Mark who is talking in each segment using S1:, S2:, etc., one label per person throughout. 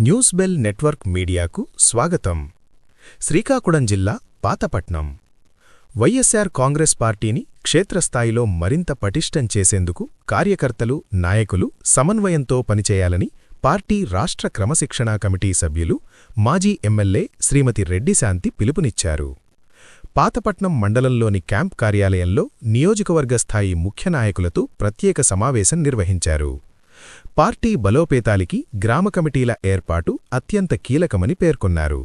S1: News bell network మీడియాకు స్వాగతం. శ్రీకాకుళం జిల్లా పాతపట్నం. వైఎస్ఆర్ కాంగ్రెస్ పార్టీని క్షేత్రస్థాయిలో మరింత పటిష్టం చేసేందుకు కార్యకర్తలు నాయకులు సమన్వయంతో పనిచేయాలని పార్టీ రాష్ట్ర క్రమశిక్షణా కమిటీ సభ్యులు మాజీ ఎమ్మెల్యే శ్రీమతి రెడ్డి శాంతి పిలుపునిచ్చారు. పాతపట్నం మండలంలోని క్యాంప్ కార్యాలయంలో నియోజకవర్గ స్థాయి ముఖ్య నాయకులతో ప్రత్యేక సమావేశం నిర్వహించారు. పార్టీ బలోపేతాలికి గ్రామ కమిటీల ఏర్పాటు అత్యంత కీలకమని పేర్కొన్నారు.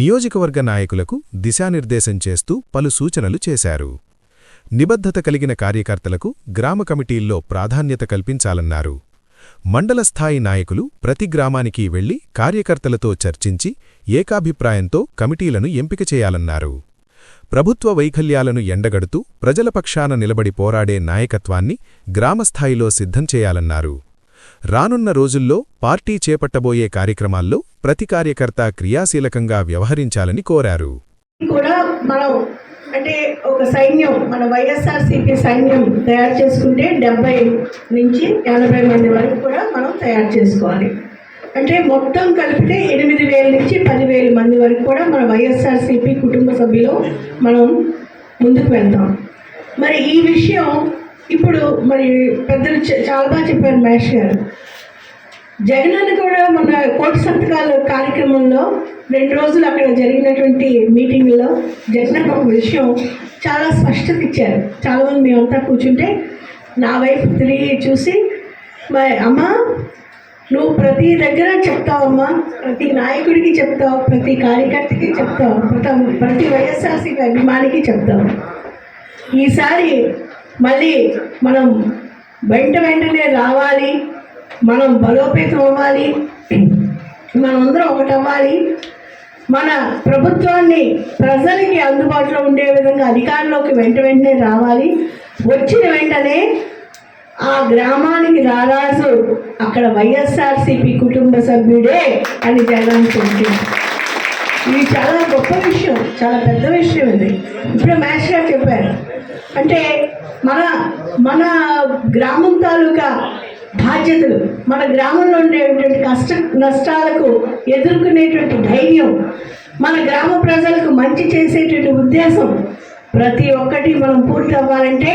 S1: నియోజకవర్గ నాయకులకు దిశానిర్దేశం చేస్తూ పలు సూచనలు చేశారు. నిబద్ధత కలిగిన కార్యకర్తలకు గ్రామ కమిటీల్లో ప్రాధాన్యత కల్పించాలన్నారు. మండల స్థాయి నాయకులు ప్రతి గ్రామానికి వెళ్ళి కార్యకర్తలతో చర్చించి ఏకాభిప్రాయంతో కమిటీలను ఎంపిక చేయాలన్నారు. ప్రభుత్వ వైకల్యాలను ఎండగడుతూ ప్రజల పక్షాన నిలబడి పోరాడే నాయకత్వాన్ని గ్రామస్థాయిలో సిద్ధం చేయాలన్నారు. రానున్న రోజుల్లో పార్టీ చేపట్టబోయే కార్యక్రమాల్లో ప్రతి కార్యకర్త క్రియాశీలకంగా వ్యవహరించాలని కోరారు.
S2: కూడా మనం అంటే ఒక సైన్యం మన వైఎస్ఆర్సీపీ సైన్యం తయారు చేసుకుంటే డెబ్బై నుంచి ఎనభై మంది వరకు కూడా మనం తయారు చేసుకోవాలి. అంటే మొత్తం కలిపితే ఎనిమిది వేల నుంచి పదివేల మంది వరకు కూడా మన వైఎస్ఆర్సీపీ కుటుంబ సభ్యులు మనం ముందుకు వెళ్తాం. మరి ఈ విషయం ఇప్పుడు మరి పెద్దలు చాలా బాగా చెప్పారు మహేష్ గారు. జగనన్న కూడా మన కోటి సంతకాల కార్యక్రమంలో రెండు రోజులు అక్కడ జరిగినటువంటి మీటింగ్లో జగనన్న ఒక విషయం చాలా స్పష్టత ఇచ్చారు. చాలామంది మేమంతా కూర్చుంటే నా వైపు తిరిగి చూసి మా అమ్మా నువ్వు ప్రతి దగ్గర చెప్తావమ్మా ప్రతి నాయకుడికి చెప్తావు ప్రతి కార్యకర్తకి చెప్తావు ప్రతి ప్రతి వైఎస్ఆర్సీపీ అభిమానికి చెప్తావు. ఈసారి మళ్ళీ మనం వెంట వెంటనే రావాలి మనం బలోపేతం అవ్వాలి మనందరం ఒకటి అవ్వాలి. మన ప్రభుత్వాన్ని ప్రజలకి అందుబాటులో ఉండే విధంగా అధికారంలోకి వెంట వెంటనే రావాలి. వచ్చిన వెంటనే ఆ గ్రామానికి రారాజు అక్కడ వైఎస్ఆర్సీపీ కుటుంబ సభ్యుడే అని జగన్ చెప్పింది ఇది చాలా గొప్ప విషయం చాలా పెద్ద విషయం ఇది. ఇప్పుడు మ్యాచ్ గారు చెప్పారు. అంటే మన మన గ్రామం తాలూకా బాధ్యతలు మన గ్రామంలో ఉండేటువంటి కష్ట నష్టాలకు ఎదుర్కొనేటువంటి ధైర్యం మన గ్రామ ప్రజలకు మంచి చేసేటువంటి ఉద్దేశం ప్రతి ఒక్కటి మనం పూర్తి అవ్వాలంటే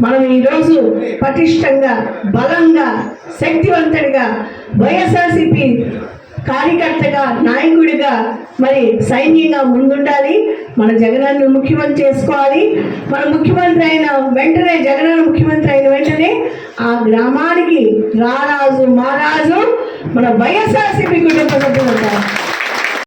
S2: మనం ఈరోజు పటిష్టంగా బలంగా శక్తివంతుడిగా వైఎస్ఆర్సిపి కార్యకర్తగా నాయకుడిగా మరి సైన్యంగా ముందుండాలి. మన జగనన్న ముఖ్యమంత్రి చేసుకోవాలి. మన ముఖ్యమంత్రి అయిన వెంటనే జగనన్న ముఖ్యమంత్రి అయిన వెంటనే ఆ గ్రామానికి రారాజు మహారాజు మన వైఎస్ఆర్సీపీ కుటుంబ సభ్యులు ఉంటారు.